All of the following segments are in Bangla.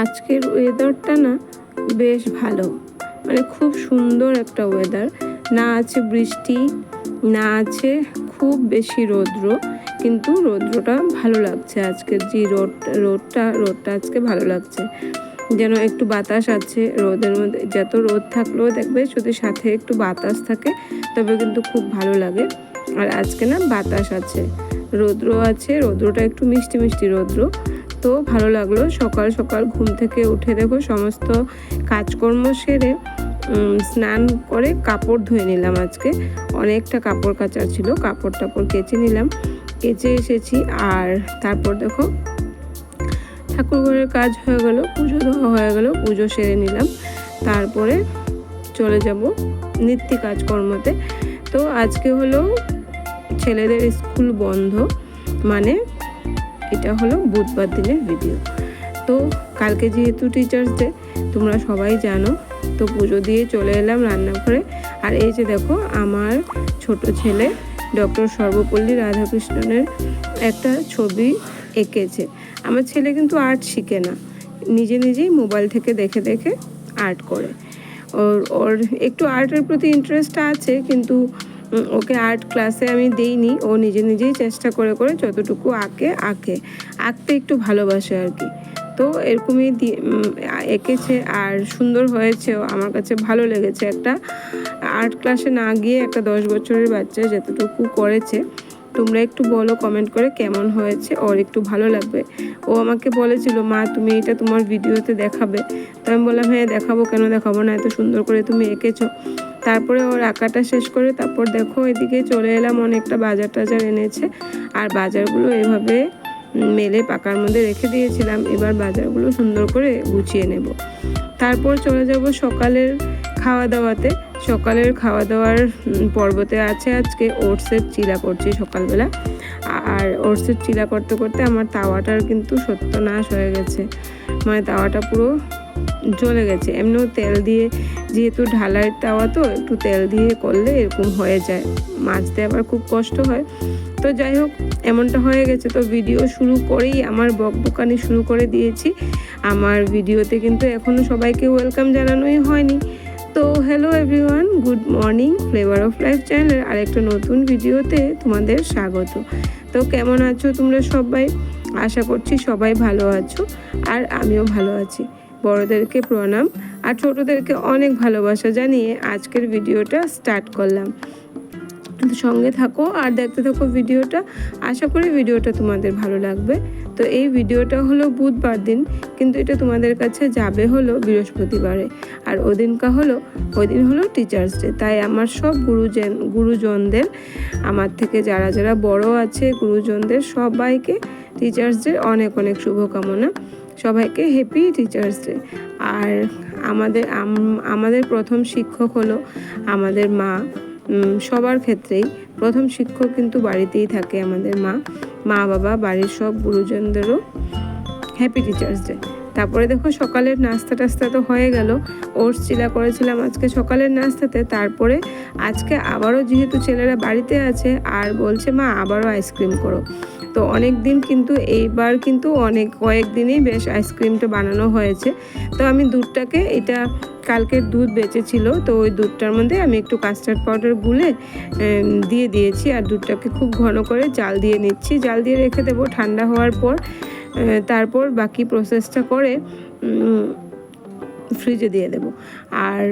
আজকের ওয়েদারটা না বেশ ভালো। মানে খুব সুন্দর একটা ওয়েদার না আছে বৃষ্টি, না আছে খুব বেশি রৌদ্র, কিন্তু রৌদ্রটা ভালো লাগছে আজকে। যে রোদ, রোদটা রোদটা আজকে ভালো লাগছে। যেন একটু বাতাস আছে রোদের মধ্যে। যত রোদ থাকলেও দেখবে যদি সাথে একটু বাতাস থাকে, তবে কিন্তু খুব ভালো লাগে। আর আজকে না বাতাস আছে। রৌদ্র আছে, রৌদ্রটা একটু মিষ্টি মিষ্টি রৌদ্র। তো ভালো লাগল। সকাল সকাল ঘুম থেকে উঠে দেখো সমস্ত কাজকর্ম সেরে স্নান করে কাপড় ধুয়ে নিলাম আজকে। অনেকটা কাপড় কাচার ছিল, কাপড় টাপড় কেচে নিলাম। কেচে এসেছি আর তারপর দেখো ঠাকুর ঘরের কাজ হয়ে গেল, পুজো দেওয়া হয়ে গেল, পুজো সেরে নিলাম। তারপরে চলে যাব নিত্য কাজকর্মতে। তো আজকে হলো ছেলেদের স্কুল বন্ধ মানে এটা হলো বুধবার দিনের ভিডিও তো কালকে যেহেতু টিচার্স ডে তোমরা সবাই জানো, তো পুজো দিয়ে চলে এলাম রান্নাঘরে। আর এই যে দেখো, আমার ছোট ছেলে ডক্টর সর্বপল্লী রাধাকৃষ্ণনের একটা ছবি এঁকেছে। আমার ছেলে কিন্তু আর্ট শিখে না, নিজে নিজেই মোবাইল থেকে দেখে দেখে আর্ট করে। ওর ওর একটু আর্টের প্রতি ইন্টারেস্ট আছে, কিন্তু ওকে আর্ট ক্লাসে আমি দেইনি। ও নিজে নিজেই চেষ্টা করে করে যতটুকু আঁকে আঁকে। আঁকতে একটু ভালোবাসে আর কি। তো এরকমই এঁকেছে আর সুন্দর হয়েছেও আমার কাছে ভালো লেগেছে একটা আর্ট ক্লাসে না গিয়ে একটা দশ বছরের বাচ্চা যতটুকু করেছে। তোমরা একটু বলো কমেন্ট করে কেমন হয়েছে ওর একটু ভালো লাগবে। ও আমাকে বলেছিল, মা, তুমি এটা তোমার ভিডিওতে দেখাবে। তো আমি বললাম হ্যাঁ দেখাবো। কেন দেখাবো না? এত সুন্দর করে তুমি এঁকেছো। তারপরে ওর আঁকাটা শেষ করে তারপর দেখো এদিকে চলে এলাম, অনেকটা বাজার টাজার এনেছে। আর বাজারগুলো এভাবে মেলে পাকার মধ্যে রেখে দিয়েছিলাম। এবার বাজারগুলো সুন্দর করে গুছিয়ে নেব। তারপর চলে যাব সকালের খাওয়া দাওয়াতে সকালের খাওয়া দাওয়ার পর্বতে আছে আজকে ওটসের চিলা করছি সকালবেলা। আর ওটসের চিলা করতে করতে আমার তাওয়াটার কিন্তু সত্যনাশ হয়ে গেছে। মানে তাওয়াটা পুরো জ্বলে গেছে। এমনিও তেল দিয়ে যেহেতু ঢালাইয়ের তাওয়া তো একটু তেল দিয়ে করলে এরকম হয়ে যায়। মাজতে আবার খুব কষ্ট হয়। তো যাই হোক, এমনটা হয়ে গেছে। তো ভিডিও শুরু করেই আমার বকবকানি শুরু করে দিয়েছি। আমার ভিডিওতে কিন্তু এখনও সবাইকে ওয়েলকাম জানানোই হয়নি। তো hello everyone good morning flavour of life চ্যানেলের আরেকটা নতুন ভিডিওতে তোমাদের স্বাগত। তো কেমন আছো তোমরা সবাই? আশা করছি সবাই ভালো আছো, আর আমিও ভালো আছি। বড়দেরকে প্রণাম। আর ছোটদেরকে অনেক ভালোবাসা, জানিয়ে আজকের ভিডিওটা স্টার্ট করলাম। তো সঙ্গে থাকো আর দেখতে থাকো ভিডিওটা। আশা করি ভিডিওটা তোমাদের ভালো লাগবে। তো এই ভিডিওটা হলো বুধবার দিন, কিন্তু এটা তোমাদের কাছে যাবে হলো বৃহস্পতিবারে। আর ওদিনকা হলো ওই দিন হলো টিচার্স ডে তাই আমার সব গুরুজন, গুরুজনদের, আমার থেকে যারা যারা বড় আছে, গুরুজনদের সবাইকে টিচার্স ডে অনেক অনেক শুভকামনা। সবাইকে হ্যাপি টিচার্স ডে আর আমাদের আমাদের প্রথম শিক্ষক হলো আমাদের মা। সবার ক্ষেত্রেই প্রথম শিক্ষক কিন্তু বাড়িতেই থাকে আমাদের মা। মা, বাবা, বাড়ির সব গুরুজনদেরও হ্যাপি টিচার্স ডে তারপরে দেখো সকালের নাস্তা টাস্তা তো হয়ে গেল। ওটস চিলা করেছিলাম আজকে সকালের নাস্তাতে। তারপরে আজকে আবারও যেহেতু ছেলেরা বাড়িতে আছে, আর বলছে, মা, আবারও আইসক্রিম করো। তো অনেক দিন কিন্তু এইবার কিন্তু অনেক কয়েকদিনই বেশ আইসক্রিমটা বানানো হয়েছে। তো আমি দুধটাকে এটা কালকের দুধ বেঁচেছিল, তো ওই দুধটার মধ্যে আমি একটু কাস্টার্ড পাউডার গুলে দিয়ে দিয়েছি আর দুধটাকে খুব ঘন করে জাল দিয়ে নিচ্ছি। জাল দিয়ে রেখে দেবো ঠান্ডা হওয়ার পর তারপর বাকি প্রসেসটা করে ফ্রিজে দিয়ে দেব। আর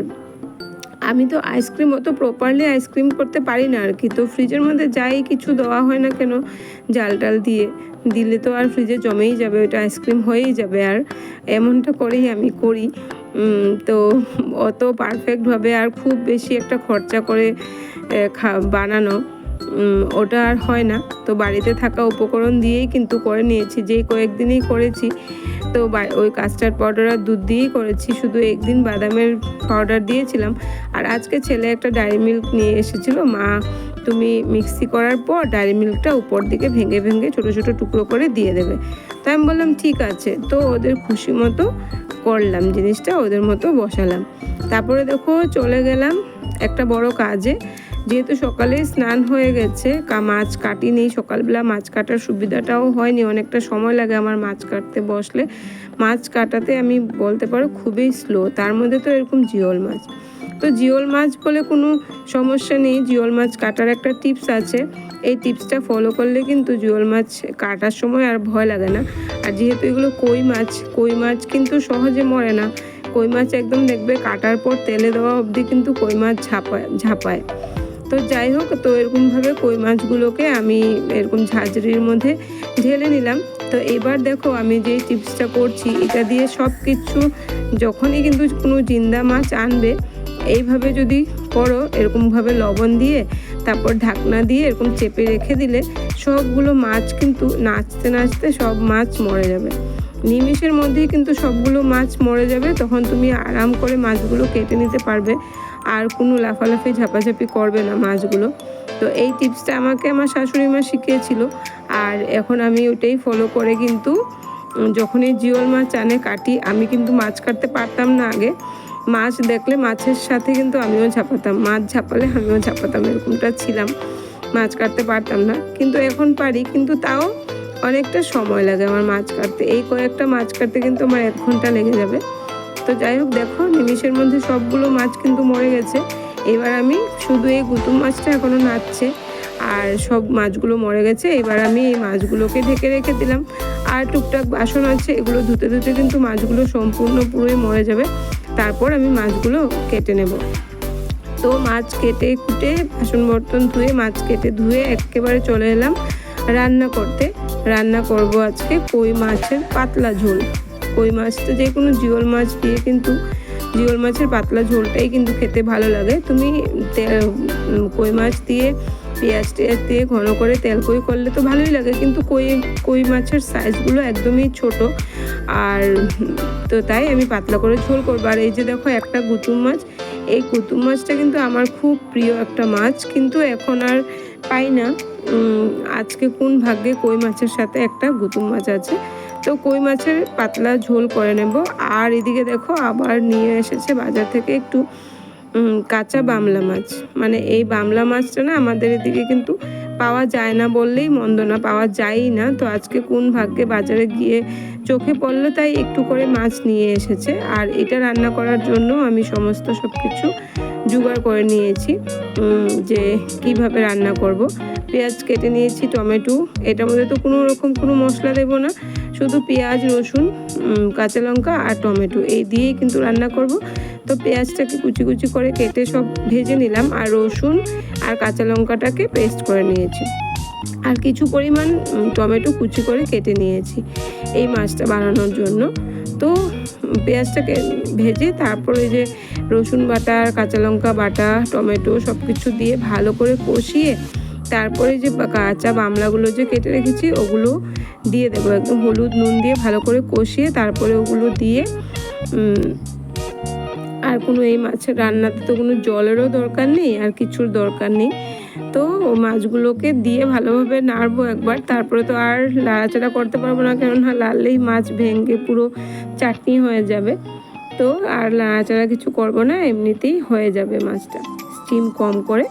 আমি তো আইসক্রিম অত প্রপারলি আইসক্রিম করতে পারি না আর কি। তো ফ্রিজের মধ্যে যাই কিছু দেওয়া হয় না কেন? জাল টাল দিয়ে। দিলে তো আর ফ্রিজে জমেই যাবে ওটা আইসক্রিম হয়েই যাবে। আর এমনটা করেই আমি করি। তো অত পারফেক্টভাবে আর খুব বেশি একটা খরচা করে খা- বানানো ওটা আর হয় না। তো বাড়িতে থাকা উপকরণ দিয়েই কিন্তু করে নিয়েছি। যেই কয়েকদিনই করেছি তো ওই কাস্টার্ড পাউডার আর দুধ দিয়েই করেছি, শুধু একদিন বাদামের পাউডার দিয়েছিলাম। আর আজকে ছেলে একটা ডায়েরি মিল্ক নিয়ে এসেছিল। মা, তুমি মিক্সি করার পর ডায়েরি মিল্কটা উপর দিকে ভেঙে ভেঙে ছোটো ছোটো টুকরো করে দিয়ে দেবে। তাই আমি বললাম, ঠিক আছে। তো ওদের খুশি মতো করলাম জিনিসটা, ওদের মতো বসালাম। তারপরে দেখো চলে গেলাম একটা বড় কাজে। যেহেতু সকালে স্নান হয়ে গেছে মাছ কাটিনি সকালবেলা মাছ কাটার সুবিধাটাও হয়নি, অনেকটা সময় লাগে আমার মাছ কাটতে বসলে। মাছ কাটাতে আমি বলতে পারো খুবই স্লো তার মধ্যে তো এরকম জিওল মাছ। তো জিওল মাছ বলে কোনো সমস্যা নেই, জিওল মাছ কাটার একটা টিপস আছে। এই টিপসটা ফলো করলে কিন্তু জিওল মাছ কাটার সময় আর ভয় লাগে না। আর যেহেতু এগুলো কই মাছ কই মাছ কিন্তু সহজে মরে না। কই মাছ একদম দেখবে কাটার পর তেলে দেওয়া অবধি কিন্তু কই মাছ ঝাপায় ঝাপায়। তো যাই হোক, তো এরকমভাবে কই মাছগুলোকে আমি এরকম ঝাঁঝরির মধ্যে ঢেলে নিলাম। তো এবার দেখো আমি যে টিপসটা করছি, এটা দিয়ে সব কিছু যখনই কিন্তু কোনো জিন্দা মাছ আনবে, এইভাবে যদি করো এরকমভাবে লবণ দিয়ে তারপর ঢাকনা দিয়ে এরকম চেপে রেখে দিলে সবগুলো মাছ কিন্তু নাচতে নাচতে সব মাছ মরে যাবে। নিমিষের মধ্যেই কিন্তু সবগুলো মাছ মরে যাবে, তখন তুমি আরাম করে মাছগুলো কেটে নিতে পারবে। আর কোনো লাফালাফি, ঝাপাঝাপি করবে না মাছগুলো। তো এই টিপসটা আমাকে আমার শাশুড়ি মা শিখিয়েছিল। আর এখন আমি ওটাই ফলো করে কিন্তু যখনই জিওল মাছ আনে কাটি, আমি কিন্তু মাছ কাটতে পারতাম না আগে। মাছ দেখলে মাছের সাথে কিন্তু আমিও ঝাপাতাম। মাছ ঝাঁপালে আমিও ঝাপাতাম, এরকমটা ছিলাম। মাছ কাটতে পারতাম না। কিন্তু এখন পারি, কিন্তু তাও অনেকটা সময় লাগে আমার মাছ কাটতে। এই কয়েকটা মাছ কাটতে কিন্তু আমার এক ঘণ্টা লেগে যাবে। তো যাই হোক, দেখো, নিমিষের মধ্যে সবগুলো মাছ কিন্তু মরে গেছে। এবার আমি শুধু এই গুতুম মাছটা এখনও নাচছে আর সব মাছগুলো মরে গেছে। এবার আমি এই মাছগুলোকে ঢেকে রেখে দিলাম। আর টুকটাক বাসন আছে, এগুলো ধুতে ধুতে কিন্তু মাছগুলো সম্পূর্ণ পুরোই মরে যাবে। তারপর আমি মাছগুলো কেটে নেব। তো মাছ কেটে কুটে বাসন বর্তন ধুয়ে মাছ কেটে ধুয়ে একেবারে চলে এলাম রান্না করতে। রান্না করব আজকে কই মাছের পাতলা ঝোল। কই মাছটা যে কোনো জিওল মাছ দিয়ে কিন্তু জিওল মাছের পাতলা ঝোলটাই কিন্তু খেতে ভালো লাগে। তুমি তে- কই মাছ দিয়ে, পেঁয়াজ টেয়াজ দিয়ে ঘন করে তেল কই করলে তো ভালোই লাগে। কিন্তু কই কই মাছের সাইজগুলো একদমই ছোট। আর তো তাই আমি পাতলা করে ঝোল করব। আর এই যে দেখো একটা গুতুম মাছ, এই কুতুম মাছটা কিন্তু আমার খুব প্রিয় একটা মাছ, কিন্তু এখন আর পাই না। আজকে কোন ভাগ্যে কই মাছের সাথে একটা গুতুম মাছ আছে। তো কই মাছের পাতলা ঝোল করে নেব। আর এদিকে দেখো আবার নিয়ে এসেছে বাজার থেকে একটু কাঁচা বামলা মাছ। মানে এই বামলা মাছটা না আমাদের এদিকে কিন্তু পাওয়া যায় না বললেই মন্দ না, পাওয়া যায়ই না। তো আজকে কোন ভাগ্যে বাজারে গিয়ে চোখে পড়ল তাই একটু করে মাছ নিয়ে এসেছে। আর এটা রান্না করার জন্য আমি সমস্ত সব কিছু জোগাড় করে নিয়েছি যে কীভাবে রান্না করব। পেঁয়াজ কেটে নিয়েছি, টমেটো। এটার মধ্যে তো কোনো রকম কোনো মশলা দেবো না। শুধু পেঁয়াজ, রসুন কাঁচা লঙ্কা আর টমেটো। এই দিয়েই কিন্তু রান্না করব। তো পেঁয়াজটাকে কুচি কুচি করে কেটে সব ভেজে নিলাম আর রসুন আর কাঁচা লঙ্কাটাকে পেস্ট করে নিয়েছি। আর কিছু পরিমাণ টমেটো কুচি করে কেটে নিয়েছি এই মাছটা বানানোর জন্য। তো, পেঁয়াজটাকে ভেজে তারপরে যে রসুন বাটা, কাঁচা লঙ্কা বাটা, টমেটো সব কিছু দিয়ে ভালো করে কষিয়ে তারপরে যে কাঁচা বামলাগুলো যে কেটে রেখেছি ওগুলো দিয়ে দেবো। একদম হলুদ নুন দিয়ে ভালো করে কষিয়ে তারপরে ওগুলো দিয়ে আর কোনো এই মাছের রান্নাতে তো কোনো জলেরও দরকার নেই, আর কিছুর দরকার নেই। তো মাছগুলোকে দিয়ে ভালোভাবে নাড়বো একবার, তারপরে তো আর লাড়াচাড়া করতে পারব না কেননা লাড়লেই মাছ ভেঙে পুরো চাটনি হয়ে যাবে। তো আর লাড়াচাড়া কিছু করব না, এমনিতেই হয়ে যাবে মাছটা স্টিম কম করে।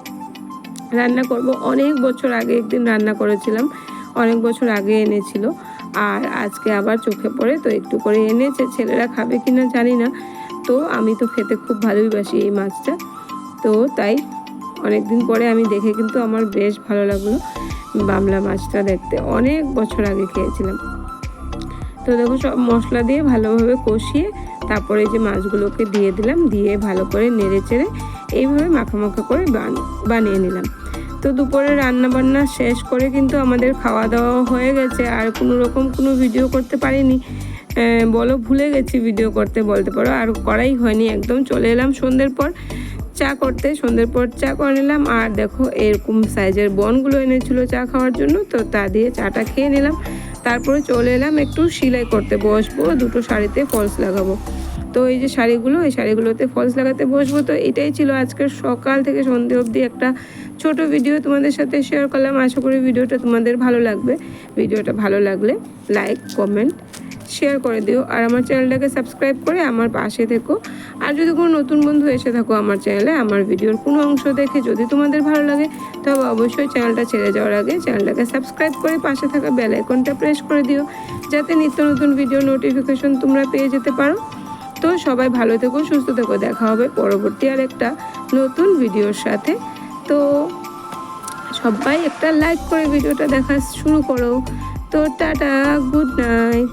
রান্না করব, অনেক বছর আগে একদিন রান্না করেছিলাম, অনেক বছর আগে এনেছিল, আর আজকে আবার চোখে পড়ে, তো একটু করে এনেছে, ছেলেরা খাবে কিনা জানি না। তো আমি তো খেতে খুব ভালোই বাসি এই মাছটা। তো তাই অনেক দিন পরে আমি দেখে কিন্তু আমার বেশ ভালো লাগল বামলা মাছটা দেখতে। অনেক বছর আগে খেয়েছিলাম। তো দেখো সব মশলা দিয়ে ভালোভাবে কষিয়ে তারপরে যে মাছগুলোকে দিয়ে দিলাম, দিয়ে ভালো করে নেড়ে চেড়ে এইভাবে মাখা মাখা করে বান- বানিয়ে নিলাম। তো দুপুরে রান্না বান্না শেষ করে কিন্তু আমাদের খাওয়া দাওয়া হয়ে গেছে, আর কোনো রকম কোনো ভিডিও করতে পারিনি। বলো, ভুলে গেছি ভিডিও করতে, বলতে পারো। আর করাই হয়নি, একদম চলে এলাম সন্ধ্যের পর। চা করতে, সন্ধ্যের পর চা করে নিলাম। আর দেখো, এরকম সাইজের বনগুলো এনেছিল চা খাওয়ার জন্য, তো তা দিয়ে চাটা খেয়ে নিলাম। তারপরে চলে এলাম একটু সেলাই করতে। বসবো, দুটো শাড়িতে ফলস লাগাবো। তো এই যে শাড়িগুলো, এই শাড়িগুলোতে ফলস লাগাতে বসবো। তো এটাই ছিল আজকের সকাল থেকে সন্ধে অবধি একটা ছোট ভিডিও তোমাদের সাথে শেয়ার করলাম। আশা করি ভিডিওটা তোমাদের ভালো লাগবে। ভিডিওটা ভালো লাগলে লাইক কমেন্ট শেয়ার করে দিও। আর আমার চ্যানেলটাকে সাবস্ক্রাইব করে আমার পাশে থেকো। আর যদি কোনো নতুন বন্ধু এসে থাকো আমার চ্যানেলে আমার ভিডিওর কোনো অংশ দেখে যদি তোমাদের ভালো লাগে, তবে অবশ্যই চ্যানেলটা ছেড়ে যাওয়ার আগে চ্যানেলটাকে সাবস্ক্রাইব করে পাশে থাকা বেল আইকনটা প্রেস করে দিও। যাতে নিত্য নতুন ভিডিও নোটিফিকেশন তোমরা পেয়ে যেতে পারো। তো সবাই ভালো থেকো, সুস্থ থেকো। দেখা হবে পরবর্তী আর একটা নতুন ভিডিওর সাথে। তো সবাই একটা লাইক করে ভিডিওটা দেখা শুরু করো। তো টাটা গুড নাইট